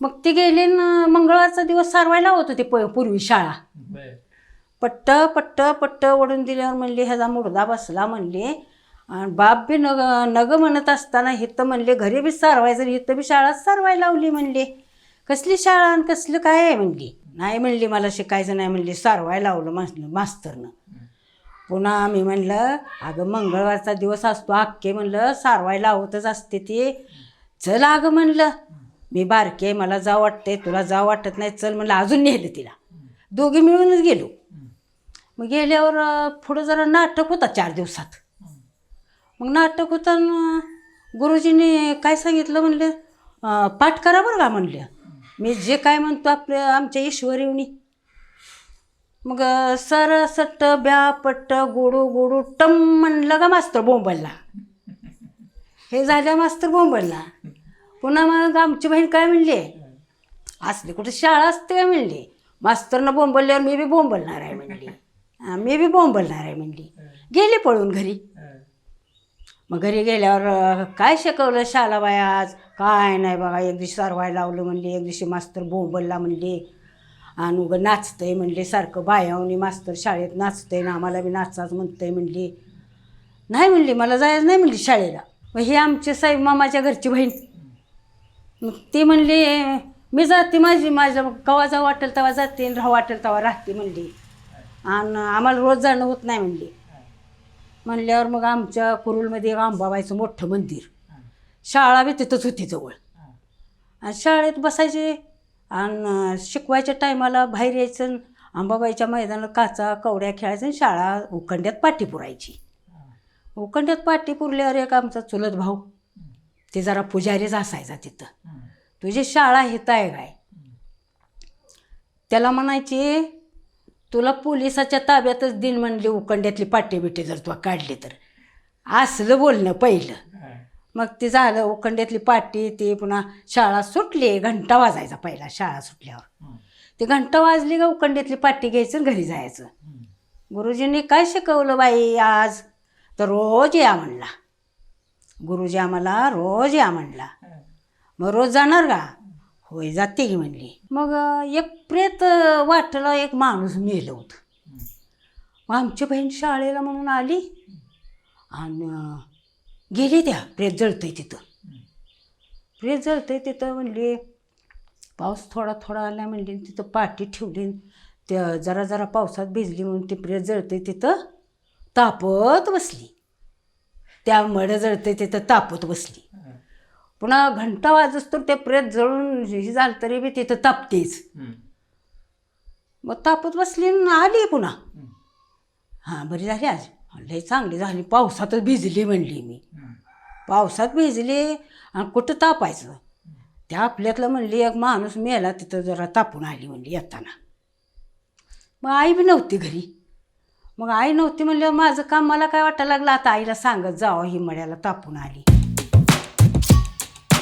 मग ते गेले न मंगळवारचा दिवस सारवायला होत होते प पूर्वी शाळा. पट्ट पट्ट पट्ट ओढून दिल्यावर म्हणले ह्याचा मुडदा बसला म्हणले. आणि बाप बी नग नग म्हणत असताना हिथं म्हणले घरी बी सारवायचं हिथं बी शाळाच सारवायला लावली म्हणले. कसली शाळा आणि कसलं काय आहे? म्हणली. नाही म्हणली मला शिकायचं नाही म्हणली. सारवायला लावलं मास मास्तरनं. पुन्हा मी म्हणलं अगं मंगळवारचा दिवस असतो अख्खे म्हणलं सारवायला लावतच असते ती. चल अगं म्हणलं. मी बारके मला जा वाटते तुला जा वाटत नाही चल म्हणलं अजून नेलं तिला. दोघे मिळूनच गेलो. मग गेल्यावर पुढं जरा नाटक होता चार दिवसात. मग नाटक होताना गुरुजीने काय सांगितलं म्हणलं? पाठ करा बरं का म्हणलं. मी जे काय म्हणतो आपल्या आमच्या ईश्वरीवनी. मग सर सट्ट ब्या पट्ट गोडू गोडू टम म्हणलं का मास्तर बोंबलला? हे झाल्या मास्तर बोंबलला. पुन्हा मग आमची बहीण काय म्हणली? असली कुठे शाळा असते काय म्हणली? मास्तरनं बोंबलल्यावर मी बी बोंबलणार आहे म्हणली. मी बी बोंबलणार आहे म्हणली. गेली पळून घरी. मग घरी गेल्यावर काय शिकवलं शालाबाई आज? काय नाही बघा एक दिवशी सारवाय लावलं म्हणले एक दिवशी मास्तर बोंबलला म्हणले. आणि उगं नाचतंय म्हणले सारखं बायावनी मास्तर शाळेत नाचतंय ना आम्हाला बी नाचाच म्हणतंय म्हणली. नाही म्हणली मला जायचं नाही म्हणली शाळेला. मग ही आमचे साहेब मामाच्या घरची बहीण. ती म्हणली मी जाते माझी माझ्या कवा जाऊ वाटेल तेव्हा जाते राहा वाटेल तेव्हा राहते म्हणली. आणि आम्हाला रोज जाणं होत नाही म्हणली. म्हणल्यावर मग आमच्या कुरुलमध्ये एक अंबाबाईचं मोठं मंदिर. शाळा बी तिथंच होती जवळ. आणि शाळेत बसायचे. आणि शिकवायच्या टायमाला बाहेर यायचं आणि अंबाबाईच्या मैदानात काचा कवड्या खेळायचं आणि शाळा उखंड्यात पाठी पुरायची. उखंड्यात पाठी पुरल्यावर एक आमचा चुलत भाऊ ते जरा पुजारीच असायचा तिथं. तुझी शाळा हित आहे काय? त्याला म्हणायची तुला पोलिसाच्या ताब्यातच दिन म्हणली उकंड्यातली पाटीबिटी जर तुला काढली तर. असलं बोलणं पहिलं. मग ते झालं उखंड्यातली पाटी ते पुन्हा शाळा सुटली घंटा वाजायचा पहिला शाळा सुटल्यावर. ते घंटा वाजली का उखंड्यातली पाटी घ्यायचं आणि घरी जायचं. गुरुजींनी काय शिकवलं बाई आज? तर रोज या म्हणला. गुरुजी आम्हाला रोज या म्हणला. मग रोज जाणार का? होय जाते की म्हणली. मग एक प्रेत अं, वाटला एक माणूस मेलं होतं. मग आमची बहीण शाळेला म्हणून आली. आणि गेली त्या प्रेत जळतंय तिथं. प्रेत जळतंय तिथं म्हणली पाऊस थोडा थोडा आला म्हणली तिथं पाठी ठेवली. त्या जरा जरा पावसात भिजली म्हणून ती प्रेत जळतंय तिथं तापत बसली. त्या मड जळतंय तिथं तापत बसली. पुन्हा घंटा वाजस तर ते प्रेत जळून हे झालं तरी बी तिथं तापतेच. मग तापत बसली आली पुन्हा. हां बरी झाली आज. लई चांगली झाली. पावसातच भिजली म्हणली मी. पावसात भिजली आणि कुठं तापायचं? त्या आपल्यातलं म्हणली एक माणूस मेला तिथं जरा तापून आली म्हणली येताना. मग आई बी नव्हती घरी. मग आई नव्हती म्हणल्यावर माझं काम मला काय वाटायला लागलं? आता आईला सांगत जावं ही मड्याला तापून आली.